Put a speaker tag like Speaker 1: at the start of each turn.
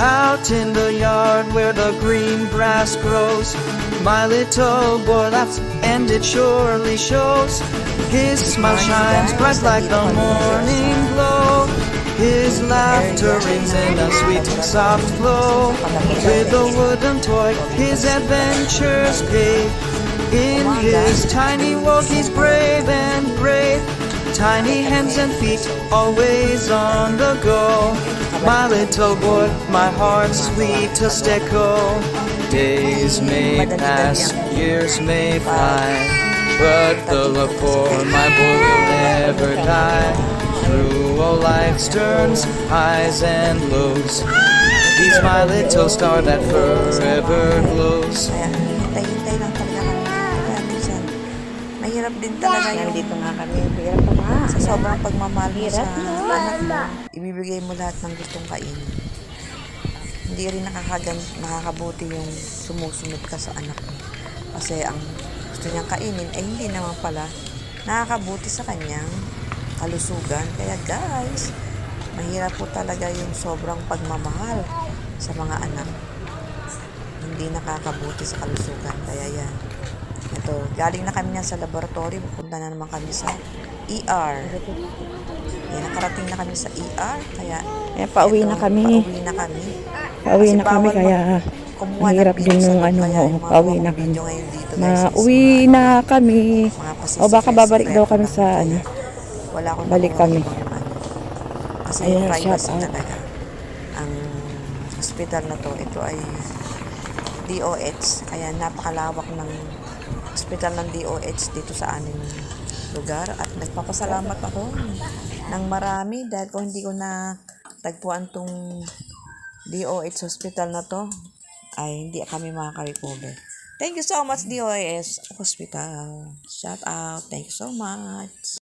Speaker 1: Out in the yard where the green grass grows, my little boy laughs and it surely shows. His smile shines bright like the morning glow. His laughter rings in a sweet, soft flow. With a wooden toy, his adventures pay. In his tiny world, he's brave and brave. Tiny hands and feet, always on the go. My little boy, my heart's sweetest echo. Days may pass, years may fly, but the love for my boy will never die. Through all life's turns, highs and lows, he's my little star that forever glows.
Speaker 2: Mahirap din talaga yung
Speaker 3: Nandito nga kami. Hirap pa
Speaker 2: sa sobrang pagmamahal mo sa
Speaker 3: na.
Speaker 2: anak mo. Ibibigay mo lahat ng gustong kainin. Hindi rin nakakagan, nakakabuti yung sumusunod ka sa anak mo. Kasi ang gusto niyang kainin ay hindi naman pala nakakabuti sa kanyang kalusugan. Kaya guys, mahirap po talaga yung sobrang pagmamahal sa mga anak. Hindi nakakabuti sa kalusugan. Kaya yan. Ito, galing na kami niyan sa laboratory. Pupunta na naman kami sa ER. Yan, nakarating na kami sa ER. Kaya,
Speaker 3: Eh, pauwi
Speaker 2: ito,
Speaker 3: na kami.
Speaker 2: Pauwi na kami.
Speaker 3: Pauwi na kami kaya
Speaker 2: Kumuha ng
Speaker 3: mahirap
Speaker 2: video
Speaker 3: din nung ano, pauwi na kami. Mauwi
Speaker 2: mga-
Speaker 3: na kami. O baka babalik daw kami sa ano.
Speaker 2: Wala akong
Speaker 3: Balik kami.
Speaker 2: ano. Kasi
Speaker 3: Ayan,
Speaker 2: privacy talaga. Ang hospital na to, ito ay DOH. Kaya napakalawak ng hospital ng DOH dito sa aming lugar. At nagpapasalamat ako ng marami dahil kung hindi ko na tagpuan tong DOH hospital na to, ay hindi kami makaka-recover. Thank you so much, DOH Hospital. Shout out. Thank you so much.